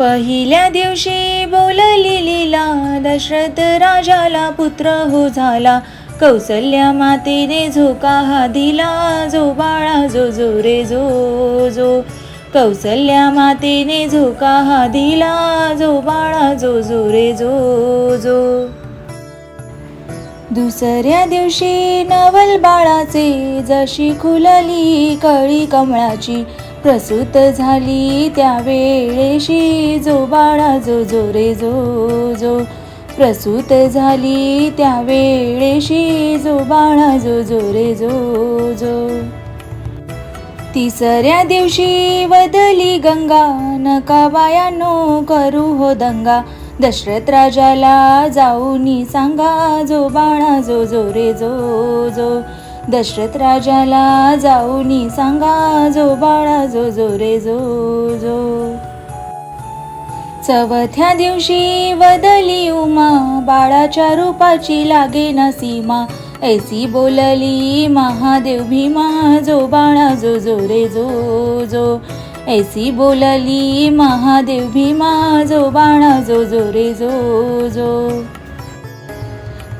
पहिल्या दिवशी बोलली लीला दशरथ राजाला पुत्र हो झाला. कौसल्या मातेने झोका हा दिला जो बाळा जो जो रे जो जो. कौसल्या मातेने झोका हा दिला जो बाळा जो जो रे जो जो. दुसऱ्या दिवशी नवल बाळाचे जशी खुलली कळी कमळाची प्रसूत झाली त्या वेळेशी जो बाळा जो जो रे जो जो. प्रसूत झाली त्या वेळेशी जो बाळा जो जो रे जो जो. तिसऱ्या दिवशी वदली गंगा नका बायानो करू हो दंगा. दशरथ राजाला जाऊनी सांगा जो बाळा जो जो रे जो जो. दशरथ राजाला जाऊनी सांगा जो बाळा जो जो रे जो जो. चवथ्या दिवशी बदली उमा बाळाच्या रूपाची लागे ना सीमा. ऐसी बोलली महादेव भीमा जो बाळा जो जो रे जो जो. ऐसी बोलली महादेव भीमा जो बाळा जो जो रे जो जो.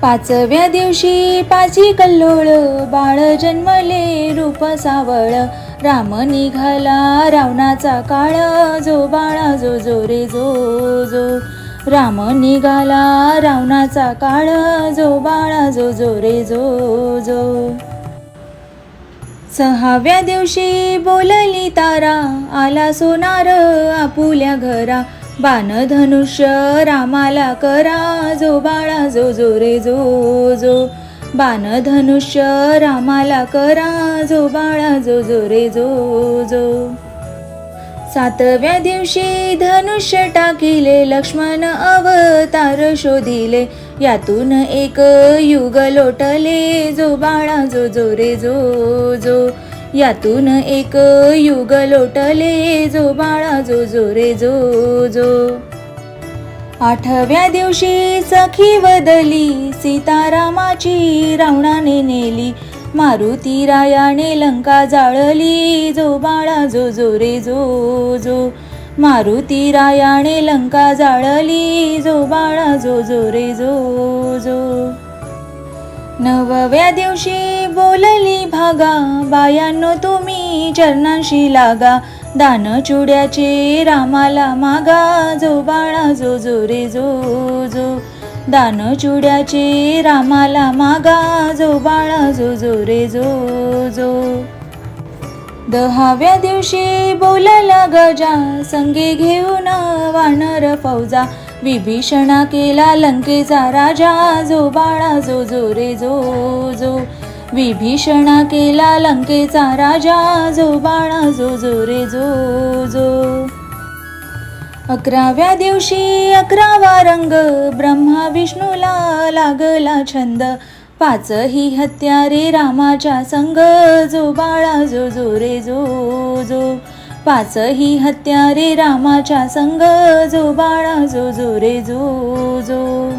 पाचव्या दिवशी पाची कल्लोळ बाळ जन्मले रूप सावळ. राम निघाला रावणाचा काळ जो बाळा जो जो रे जो जो. राम निघाला रावणाचा काळ जो बाळा जो जो रे जो जो. सहाव्या दिवशी बोलली तारा आला सोनार आपुल्या घरा. बाण धनुष्य रामाला करा जो बाळा जो जो रे जो जो. बाण धनुष्य रामाला करा जो बाळा जो जो रे जो जो. सातव्या दिवशी धनुष्य टाकिले लक्ष्मण अवतार शोधिले. यातून एक युग लोटले जो बाळा जो जो रे जो जो. यातून एक युग लोटले जो बाळा जो जो रे जो जो. आठव्या दिवशी सखी वदली सीतारामाची रावणाने नेली. मारुती रायाने लंका जाळली जो बाळा जो जो रे जो जो. मारुती रायाने लंका जाळली जो बाळा जो जो रे जो जो. नवव्या दिवशी बोलली भागा बायांनो तुम्ही चरणांशी लागा. दान चुड्याचे रामाला मागा जो बाळा जो जो रे जो जो दान चुड्याचे रामाला मागा जो बाळा जो जो रे जो जो दहाव्या दिवशी बोलायला गजा संगे घेऊन वानर फौजा. विभीषणा केला लंकेचा राजा जो बाळा जो जो रे जो जो. विभीषणा केला लंकेचा राजा जो बाळा जो जो रे जो जो. अकराव्या दिवशी अकरावा रंग ब्रह्मा विष्णूला लागला छंद. पाच ही हत्यारे रामाच्या संग जो बाळा जो जो रे जो जो. पाच ही हत्यारे रामाच्या संग जो बाळा जो जो रे जो जो.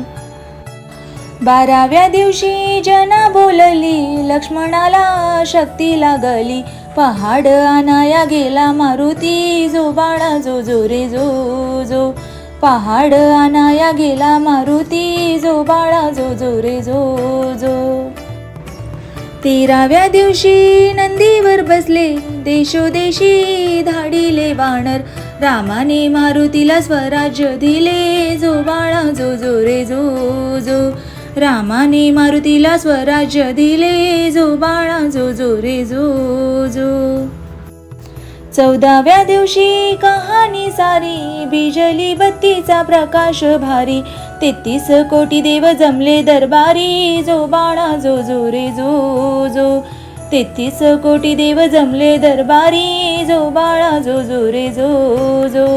बाराव्या दिवशी जना बोलली लक्ष्मणाला शक्ती लागली. पहाड आणाया गेला मारुती जो बाळा जो जो रे जो जो. पहाड आणाया गेला मारुती जो बाळा जो जो रे जो जो. तेराव्या दिवशी नंदीवर बसले. देशोदेशी धाडिले वानर. रामाने मारुतीला स्वराज्य दिले. जो बाळा जो जो रे जो जो. रामाने मारुतीला स्वराज्य दिले. जो बाळा जो जो रे जो जो. चौदाव्या दिवशी कहाणी सारी बिजली बत्तीचा प्रकाश भारी तेहतीस कोटी देव जमले दरबारी जो बाणा जो जो रे जो जो. तेहतीस कोटी देव जमले दरबारी जो बाळा जो जो रे जो जो.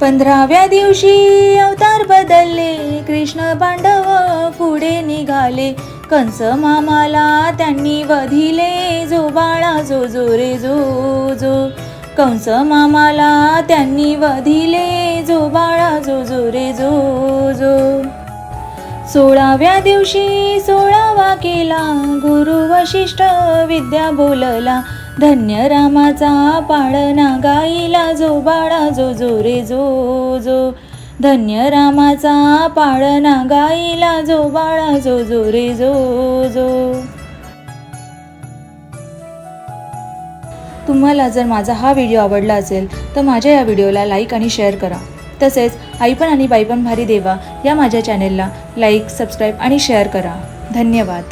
पंधराव्या दिवशी अवतार बदलले कृष्ण पांडव पुढे निघाले कंस मामाला त्यांनी वधिले जो बाळा जो जो रे जो जो. कंस मामाला त्यांनी वधिले जो बाळा जो जो रे जो जो. सोळाव्या दिवशी सोळावा केला गुरु वशिष्ठ विद्या बोलला धन्य रामाचा पाळणा गाईला जो बाळा जो जो रे जो जो. धन्य रामाचा पाळणा गाईला जो बाळा जो जो रे जो जो. तुम्हाला जर माझा हा व्हिडिओ आवडला असेल तर माझ्या या व्हिडिओला लाईक आणि शेअर करा. तसेच आईपण आणि बाईपण भारी देवा या माझ्या चॅनेलला लाईक सबस्क्राईब आणि शेअर करा. धन्यवाद.